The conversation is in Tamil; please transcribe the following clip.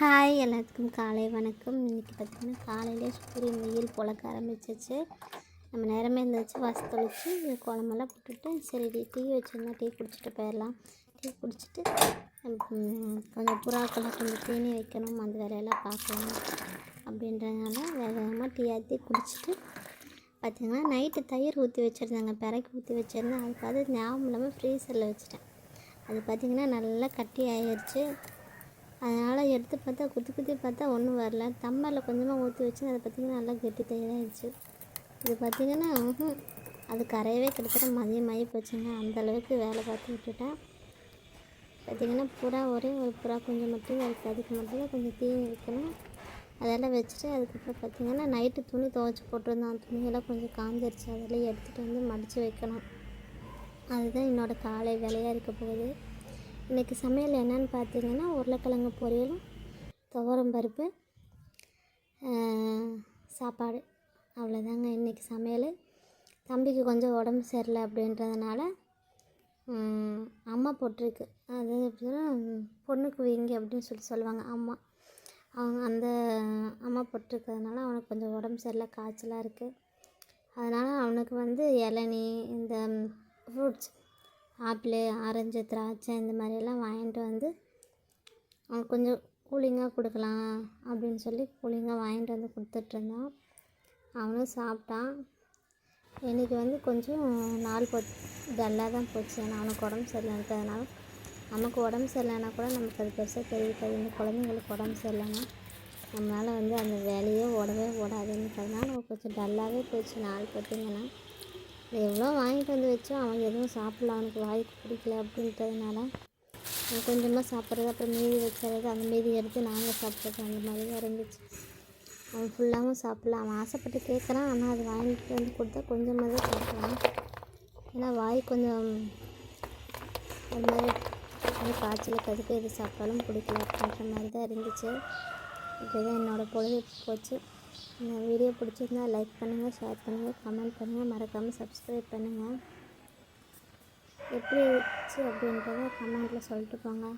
ஹாய் எல்லாத்துக்கும் காலை வணக்கம். இன்றைக்கி பார்த்திங்கன்னா காலையிலே சூரியன் வெயில் பொழக்க ஆரம்பிச்சிச்சு. நம்ம நேரமே இருந்துச்சு வாச தொளிச்சு குழம்பெல்லாம் போட்டுட்டு சரி டீ டீ வச்சுருந்தா டீ குடிச்சிட்டு போயிடலாம். டீ குடிச்சிட்டு கொஞ்சம் புறாக்கெல்லாம் கொஞ்சம் தீனி வைக்கணும் அந்த வேலையெல்லாம் பார்க்கலாம் அப்படின்றதுனால வேக வேகமாக டீ ஆற்றி குடிச்சிட்டு பார்த்திங்கன்னா நைட்டு தயிர் ஊற்றி வச்சுருந்தாங்க பிறக்கி ஊற்றி வச்சுருந்தேன். அதுக்காக ஞாபகம் இல்லாமல் ஃப்ரீசரில் வச்சுட்டேன். அது பார்த்திங்கன்னா நல்லா கட்டி ஆயிடுச்சு அதனால் எடுத்து பார்த்தா குத்தி குத்தி பார்த்தா ஒன்றும் வரல. தம்மரில் கொஞ்சமாக ஊற்றி வச்சு அதை பார்த்திங்கன்னா நல்லா கெட்டி தயாராகிடுச்சு இது பார்த்திங்கன்னா அது கரையவே கிட்டத்தட்ட மதியமாகி போச்சுங்க. அந்த அளவுக்கு வேலை பார்த்து விட்டுட்டேன் பார்த்திங்கன்னா புறா ஒரே ஒரு புறா கொஞ்சம் மட்டும் அதுக்கு அதுக்கு மட்டும் கொஞ்சம் தீனி வைக்கணும். அதெல்லாம் வச்சுட்டு அதுக்கப்புறம் பார்த்திங்கன்னா நைட்டு துணி துவைச்சி போட்டிருந்தோம். அந்த துணியெல்லாம் கொஞ்சம் காஞ்சிருச்சு. அதெல்லாம் எடுத்துகிட்டு வந்து மடித்து வைக்கணும். அதுதான் என்னோடய காலை வேலையாக இருக்க போகுது. இன்றைக்கி சமையல் என்னன்னு பார்த்தீங்கன்னா உருளைக்கிழங்கு பொரியலும் துவரம் பருப்பு சாப்பாடு. அவ்வளோதாங்க இன்றைக்கி சமையல். தம்பிக்கு கொஞ்சம் உடம்பு சரியில்லை அப்படின்றதுனால அம்மா போட்டிருக்கு. அது எப்படின்னா பொண்ணுக்கு வீங்கி அப்படின்னு சொல்லி சொல்லுவாங்க அம்மா. அவங்க அந்த அம்மா போட்டிருக்கிறதுனால அவனுக்கு கொஞ்சம் உடம்பு சரியில்லை காய்ச்சலாக இருக்குது அதனால் அவனுக்கு வந்து இளநீ இந்த ஃப்ரூட்ஸ் ஆப்பிள் ஆரஞ்சு திராட்சை இந்த மாதிரியெல்லாம் வாங்கிட்டு வந்து அவனுக்கு கொஞ்சம் கூலிங்காக கொடுக்கலாம் அப்படின்னு சொல்லி கூலிங்காக வாங்கிட்டு வந்து கொடுத்துட்ருந்தோம் அவனும் சாப்பிட்டான். எனக்கு வந்து கொஞ்சம் நாள் போ டல்லாக தான் போச்சு. ஏன்னா அவனுக்கு உடம்பு சரியில்லைன்றதுனால நமக்கு உடம்பு சரியில்லைன்னா கூட நமக்கு அது பெருசாக தெரிவிக்காது இந்த குழந்தைங்களுக்கு உடம்பு சரியில்லைன்னா நம்மளால் வந்து அந்த வேலையே ஓடவே ஓடாதுன்றதுனால நமக்கு கொஞ்சம் டல்லாகவே போச்சு. நாள் பார்த்திங்கன்னா எவ்வளோ வாங்கிட்டு வந்து வச்சோம் அவங்க எதுவும் சாப்பிடல. அவனுக்கு வாய்க்கு பிடிக்கல அப்படின்றதுனால அவன் கொஞ்சமாக சாப்பிட்றது அப்புறம் மீதி வச்சுறது அந்த மீதி எடுத்து நாங்கள் சாப்பிட்றது அந்த மாதிரி தான் இருந்துச்சு. அவன் ஃபுல்லாகவும் சாப்பிட்ல. அவன் ஆசைப்பட்டு கேட்குறான். ஆனால் அது வாங்கிட்டு வந்து கொடுத்தா கொஞ்சமாக தான் சாப்பிட்றான் ஏன்னா வாய் கொஞ்சம் அந்த மாதிரி காய்ச்சல் கதுக்கு எது சாப்பிட்டாலும் பிடிக்கல அப்படின்ற மாதிரி தான் இருந்துச்சு. இப்படி தான் என்னோடய பொழுது போச்சு. என் வீடியோ பிடிச்சிருந்தா லைக் பண்ணுங்கள் ஷேர் பண்ணுங்கள் கமெண்ட் பண்ணுங்கள் மறக்காமல் சப்ஸ்கிரைப் பண்ணுங்கள் எப்படி இருந்துச்சு அப்படின்றத கமெண்ட்டில் சொல்லிட்டு போங்க.